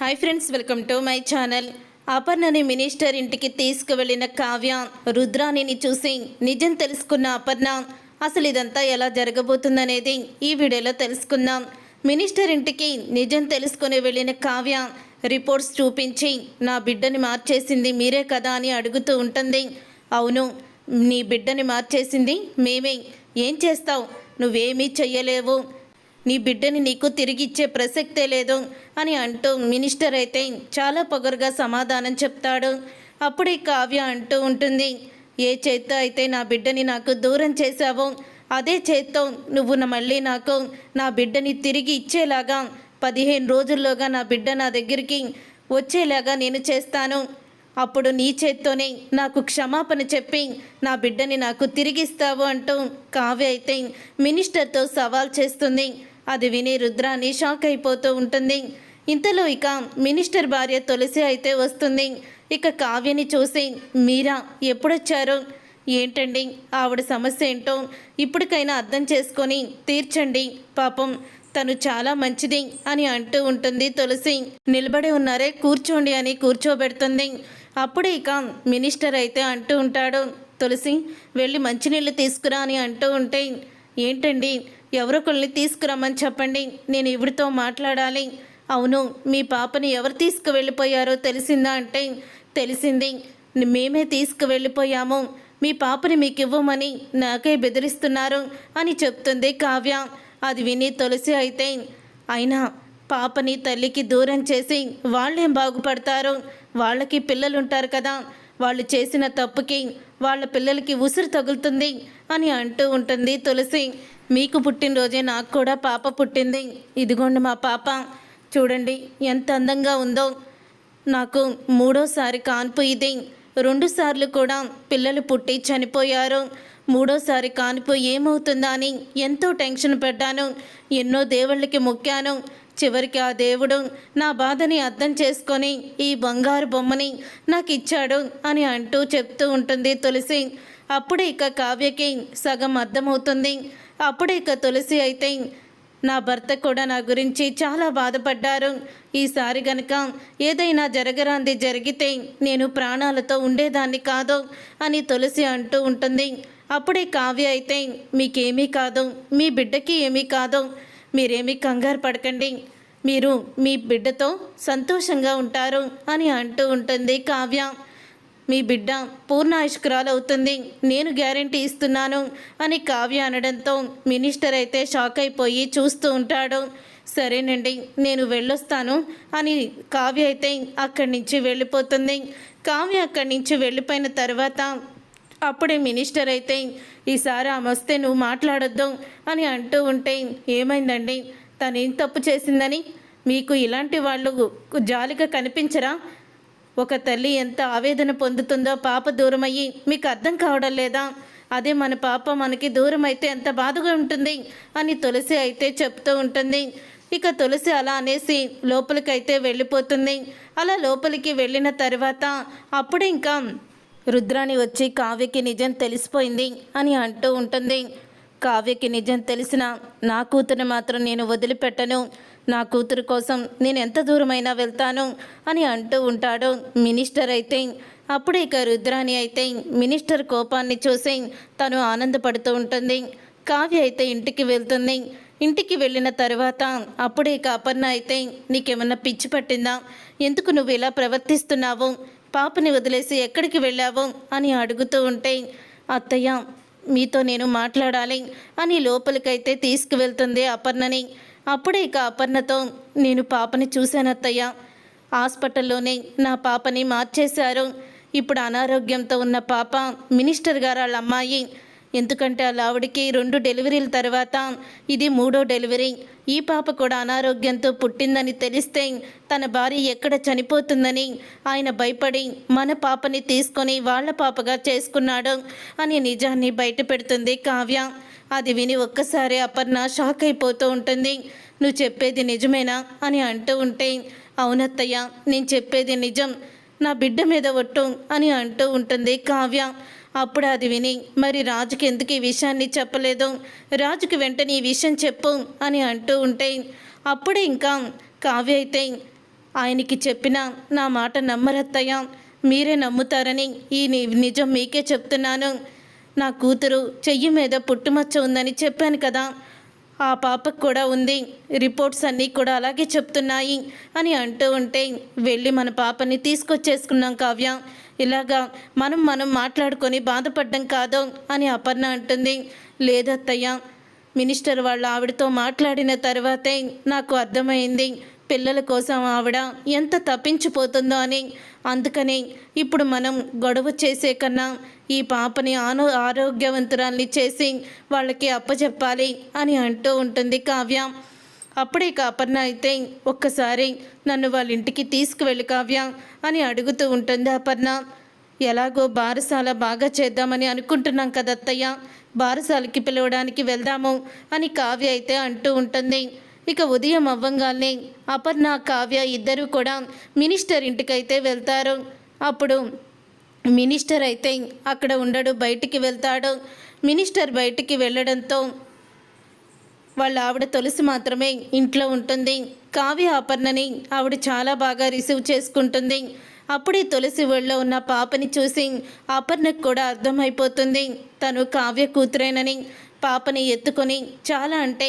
Hi friends welcome to my channel అపర్ణని minister ఇంటికి తీసుకువెళ్ళిన కావ్య రుద్రాణిని చూసి నిజం తెలుసుకున్న అపర్ణ అసలు ఇదంతా ఎలా జరగబోతుందనేది ఈ వీడియోలో తెలుసుకుందాం. మినిస్టర్ ఇంటికి నిజం తెలుసుకుని వెళ్ళిన కావ్య రిపోర్ట్స్ చూపించి నా బిడ్డని మార్చేసింది మీరే కదా అని అడుగుతూ ఉంటుంది. అవును నీ బిడ్డని మార్చేసింది మేమే. ఏం చేస్తావు? నువ్వేమీ చెయ్యలేవు. నీ బిడ్డని నీకు తిరిగిచ్చే ప్రసక్తే లేదు అని అంటూ మినిస్టర్ అయితే చాలా పొగరుగా సమాధానం చెప్తాడు. అప్పుడే కావ్య అంటూ ఉంటుంది ఏ చేత్తో అయితే నా బిడ్డని నాకు దూరం చేశావో అదే చేత్తో నువ్వు నా మళ్ళీ నాకు నా బిడ్డని తిరిగి ఇచ్చేలాగా పదిహేను రోజుల్లోగా నా బిడ్డ నా దగ్గరికి వచ్చేలాగా నేను చేస్తాను. అప్పుడు నీ చేత్తోనే నాకు క్షమాపణ చెప్పి నా బిడ్డని నాకు తిరిగిస్తావు అంటూ కావ్య అయితే మినిస్టర్తో సవాల్ చేస్తుంది. అది విని రుద్రాని షాక్ అయిపోతూ ఉంటుంది. ఇంతలో ఇక మినిస్టర్ భార్య తులసి అయితే వస్తుంది. ఇక కావ్యని చూసి మీరా ఎప్పుడొచ్చారు? ఏంటండి? ఆవిడ సమస్య ఏంటో ఇప్పటికైనా అర్థం చేసుకొని తీర్చండి. పాపం తను చాలా మంచిది అని అంటూ ఉంటుంది తులసి. నిలబడి ఉన్నారే కూర్చోండి అని కూర్చోబెడుతుంది. అప్పుడే ఇక మినిస్టర్ అయితే అంటూ ఉంటాడు తులసి వెళ్ళి మంచినీళ్ళు తీసుకురా అని అంటూ ఉంటే ఏంటండి? ఎవరొకళ్ళని తీసుకురమ్మని చెప్పండి. నేను ఇవిడితో మాట్లాడాలి. అవును మీ పాపని ఎవరు తీసుకువెళ్ళిపోయారో తెలిసిందా అంటే తెలిసింది. మేమే తీసుకువెళ్ళిపోయాము. మీ పాపని మీకు ఇవ్వమని నాకే బెదిరిస్తున్నారు అని చెప్తుంది కావ్య. అది విని తులసి అయితే అయినా పాపని తల్లికి దూరం చేసి వాళ్ళేం బాగుపడతారు? వాళ్ళకి పిల్లలు ఉంటారు కదా. వాళ్ళు చేసిన తప్పుకి వాళ్ళ పిల్లలకి ఉసురు తగులుతుంది అని అంటూ ఉంటుంది తులసి. మీకు పుట్టినరోజే నాకు కూడా పాప పుట్టింది. ఇదిగోండి మా పాప. చూడండి ఎంత అందంగా ఉందో. నాకు మూడోసారి కాన్పు ఇది. రెండుసార్లు కూడా పిల్లలు పుట్టి చనిపోయారు. మూడోసారి కాన్పు ఏమవుతుందా అని ఎంతో టెన్షన్ పడ్డాను. ఎన్నో దేవుళ్ళకి మొక్కాను. చివరికి ఆ దేవుడు నా బాధని అర్థం చేసుకొని ఈ బంగారు బొమ్మని నాకు ఇచ్చాడు అని అంటూ చెప్తూ ఉంటుంది తులసి. అప్పుడే ఇక కావ్యకి సగం అర్థమవుతుంది. అప్పుడే ఇక తులసి అయితే నా భర్త కూడా నా గురించి చాలా బాధపడ్డారు. ఈసారి గనక ఏదైనా జరగరాంది జరిగితే నేను ప్రాణాలతో ఉండేదాన్ని కాదు అని తులసి అంటూ ఉంటుంది. అప్పుడే కావ్య అయితే మీకేమీ కాదు మీ బిడ్డకి ఏమీ కాదు మీరేమీ కంగారు పడకండి. మీరు మీ బిడ్డతో సంతోషంగా ఉంటారు అని అంటూ ఉంటుంది కావ్య. మీ బిడ్డ పూర్ణాయుష్కురాలు అవుతుంది నేను గ్యారంటీ ఇస్తున్నాను అని కావ్య అనడంతో మినిస్టర్ అయితే షాక్ అయిపోయి చూస్తూ ఉంటాడు. సరేనండి నేను వెళ్ళొస్తాను అని కావ్య అయితే అక్కడి నుంచి వెళ్ళిపోతుంది. కావ్య అక్కడి నుంచి వెళ్ళిపోయిన తర్వాత అప్పుడే మినిస్టర్ అయితే ఈసారి ఆమె వస్తే నువ్వు మాట్లాడొద్దు అని అంటూ ఉంటే ఏమైందండి? తను ఏం తప్పు చేసిందని? మీకు ఇలాంటి వాళ్ళు జాలిగా కనిపించరా? ఒక తల్లి ఎంత ఆవేదన పొందుతుందో పాప దూరమయ్యి మీకు అర్థం కావడం లేదా? అదే మన పాప మనకి దూరం అయితే ఎంత బాధగా ఉంటుంది? అని తులసి అయితే చెప్తూ ఉంటుంది. ఇక తులసి అలా అనేసి లోపలికైతే వెళ్ళిపోతుంది. అలా లోపలికి వెళ్ళిన తర్వాత అప్పుడు ఇంకా రుద్రాణి వచ్చి కావ్యకి నిజం తెలిసిపోయింది అని అంటూ ఉంటుంది. కావ్యకి నిజం తెలిసిన నా కూతురు మాత్రం నేను వదిలిపెట్టను. నా కూతురు కోసం నేను ఎంత దూరమైనా వెళ్తాను అని అంటూ ఉంటాడు మినిస్టర్ అయితే. అప్పుడే ఇక రుద్రాణి అయితే మినిస్టర్ కోపాన్ని చూసి తను ఆనందపడుతూ ఉంటుంది. కావ్య అయితే ఇంటికి వెళ్తుంది. ఇంటికి వెళ్ళిన తర్వాత అప్పుడే ఇక అపర్ణ అయితే నీకేమన్నా పిచ్చి పట్టిందా? ఎందుకు నువ్వు ఇలా ప్రవర్తిస్తున్నావు? పాపని వదిలేసి ఎక్కడికి వెళ్ళావు అని అడుగుతూ ఉంటే అత్తయ్య మీతో నేను మాట్లాడాలి అని లోపలికైతే తీసుకువెళ్తుంది అపర్ణని. అప్పుడే ఇక అపర్ణతో నేను పాపని చూశాను అత్తయ్య. హాస్పిటల్లోనే నా పాపని మార్చేశారు. ఇప్పుడు అనారోగ్యంతో ఉన్న పాప మినిస్టర్ గారు వాళ్ళ అమ్మాయి. ఎందుకంటే ఆ ఆవిడకి రెండు డెలివరీల తర్వాత ఇది మూడో డెలివరీ. ఈ పాప కూడా అనారోగ్యంతో పుట్టిందని తెలిస్తే తన భార్య ఎక్కడ చనిపోతుందని ఆయన భయపడి మన పాపని తీసుకొని వాళ్ళ పాపగా చేసుకున్నాడు అని నిజాన్ని బయట పెడుతుంది కావ్య. అది విని ఒక్కసారి అపర్ణ షాక్ అయిపోతూ ఉంటుంది. నువ్వు చెప్పేది నిజమేనా అని అంటూ ఉంటే అవునత్తయ్య నేను చెప్పేది నిజం. నా బిడ్డ మీద ఒట్టు అని అంటూ ఉంటుంది కావ్య. అప్పుడు అది విని మరి రాజుకి ఎందుకు ఈ విషయాన్ని చెప్పలేదు? రాజుకి వెంటనే ఈ విషయం చెప్పు అని అంటూ ఉంటే అప్పుడే ఇంకా కావ్య అయితే ఆయనకి చెప్పిన నా మాట నమ్మరత్తయ్య. మీరే నమ్ముతారని ఈ నిజం మీకే చెప్తున్నాను. నా కూతురు చెయ్యి మీద పుట్టుమచ్చ ఉందని చెప్పాను కదా. ఆ పాపకు కూడా ఉంది. రిపోర్ట్స్ అన్నీ కూడా అలాగే చెప్తున్నాయి అని అంటూ ఉంటే వెళ్ళి మన పాపని తీసుకొచ్చేసుకున్నాం కావ్య. ఇలాగా మనం మనం మాట్లాడుకొని బాధపడ్డం కాదు అని అపర్ణ అంటుంది. లేదత్తయ్య మినిస్టర్ వాళ్ళ ఆవిడతో మాట్లాడిన తర్వాతే నాకు అర్థమైంది. పిల్లల కోసం ఆవిడ ఎంత తప్పించిపోతుందో అని. అందుకని ఇప్పుడు మనం గొడవ చేసే కన్నా ఈ పాపని ఆనో ఆరోగ్యవంతురాల్ని చేసి వాళ్ళకి అప్పచెప్పాలి అని అంటూ ఉంటుంది కావ్య. అప్పుడే కాపర్ణ అయితే ఒక్కసారి నన్ను వాళ్ళ ఇంటికి తీసుకువెళ్ళి కావ్య అని అడుగుతూ ఉంటుంది అపర్ణ. ఎలాగో బారసాల బాగా చేద్దామని అనుకుంటున్నాం కదా అత్తయ్య బారసాలకి పిలవడానికి వెళ్దాము అని కావ్య అయితే అంటూ ఉంటుంది. ఇక ఉదయం అవ్వంగానే అపర్ణ కావ్య ఇద్దరు కూడా మినిస్టర్ ఇంటికైతే వెళ్తారు. అప్పుడు మినిస్టర్ అయితే అక్కడ ఉండడు బయటికి వెళ్తాడు. మినిస్టర్ బయటికి వెళ్ళడంతో వాళ్ళ ఆవిడ తులసి మాత్రమే ఇంట్లో ఉంటుంది. కావ్య అపర్ణని ఆవిడ చాలా బాగా రిసీవ్ చేసుకుంటుంది. అప్పుడే తులసి ఒళ్ళో ఉన్న పాపని చూసి అపర్ణకు కూడా అర్థమైపోతుంది. తను కావ్య కూతురేనని పాపని ఎత్తుకొని చాలా అంటే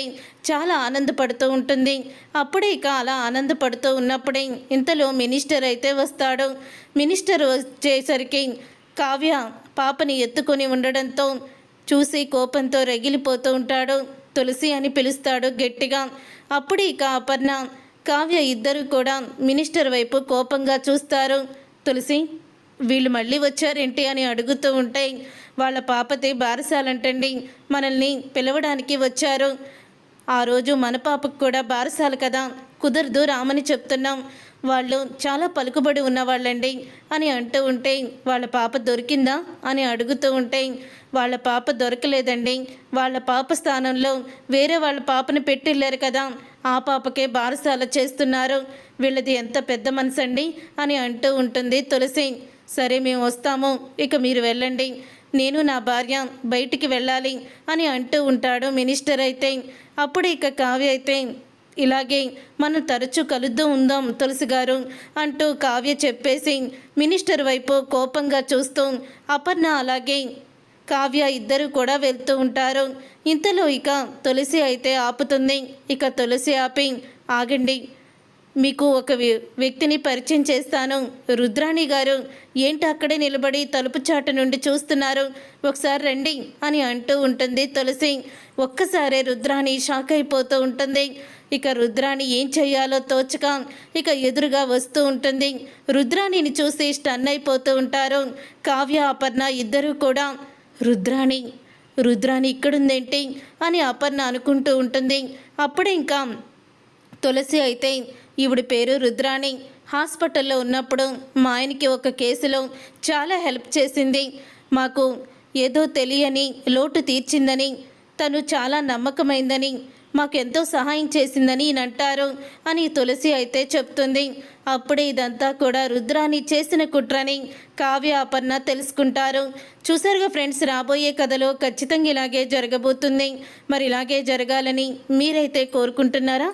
చాలా ఆనందపడుతూ ఉంటుంది. అప్పుడే ఇక అలా ఆనందపడుతూ ఉన్నప్పుడే ఇంతలో మినిస్టర్ అయితే వస్తాడు. మినిస్టర్ వచ్చేసరికి కావ్య పాపని ఎత్తుకొని ఉండడంతో చూసి కోపంతో రగిలిపోతూ ఉంటాడు. తులసి అని పిలుస్తాడు గట్టిగా. అప్పుడు ఇక అపర్ణ కావ్య ఇద్దరు కూడా మినిస్టర్ వైపు కోపంగా చూస్తారు. తులసి వీళ్ళు మళ్ళీ వచ్చారేంటి అని అడుగుతూ ఉంటే వాళ్ళ పాపది బారసాలంటండి మనల్ని పిలవడానికి వచ్చారు. ఆ రోజు మన పాపకు కూడా బారసాలు కదా. కుదరదు రామని చెప్తున్నాం. వాళ్ళు చాలా పలుకుబడి ఉన్నవాళ్ళండి అని అంటూ ఉంటే వాళ్ళ పాప దొరికిందా అని అడుగుతూ ఉంటే వాళ్ళ పాప దొరకలేదండి. వాళ్ళ పాప స్థానంలో వేరే వాళ్ళ పాపని పెట్టిల్లారు కదా. ఆ పాపకే బారసాల చేస్తున్నారు. వీళ్ళది ఎంత పెద్ద మనసు అండి అని అంటూ ఉంటుంది తులసి. సరే మేము వస్తాము. ఇక మీరు వెళ్ళండి. నేను నా భార్య బయటికి వెళ్ళాలి అని అంటూ ఉంటాడు మినిస్టర్ అయితే. అప్పుడు ఇక కావ్య అయితే ఇలాగే మనం తరచూ కలుద్దాం ఉందాం తులసి గారు అంటూ కావ్య చెప్పేసి మినిస్టర్ వైపు కోపంగా చూస్తూ అపర్ణ అలాగే. కావ్య ఇద్దరు కూడా వెళ్తూ ఉంటారు. ఇంతలో ఇక తులసి అయితే ఆపుతుంది. ఇక తులసి ఆపి ఆగండి. మీకు ఒక వ్య- వ్యక్తిని పరిచయం చేస్తాను. రుద్రాణి గారు ఏంటి అక్కడే నిలబడి తలుపు చాట నుండి చూస్తున్నారు? ఒకసారి రండి అని అంటూ ఉంటుంది తులసి. ఒక్కసారే రుద్రాణి షాక్ అయిపోతూ ఉంటుంది. ఇక రుద్రాణి ఏం చేయాలో తోచక ఇక ఎదురుగా వస్తూ ఉంటుంది. రుద్రాణిని చూసి స్టన్ అయిపోతూ ఉంటారు. కావ్య అపర్ణ ఇద్దరూ కూడా రుద్రాణి రుద్రాణి ఇక్కడుందేంటి? అని అపర్ణ అనుకుంటూ ఉంటుంది. అప్పుడే ఇంకా తులసి అయితే ఈవిడ పేరు రుద్రాణి. హాస్పిటల్లో ఉన్నప్పుడు మా ఆయనకి ఒక కేసులో చాలా హెల్ప్ చేసింది. మాకు ఏదో తెలియని లోటు తీర్చిందని తను చాలా నమ్మకమైందని మాకెంతో సహాయం చేసిందని అంటారు అని తులసి అయితే చెప్తుంది. అప్పుడే ఇదంతా కూడా రుద్రాని చేసిన కుట్రని కావ్య అపర్ణ తెలుసుకుంటారు. చూసారుగా ఫ్రెండ్స్ రాబోయే కథలో ఖచ్చితంగా ఇలాగే జరగబోతుంది. మరి ఇలాగే జరగాలని మీరైతే కోరుకుంటున్నారా?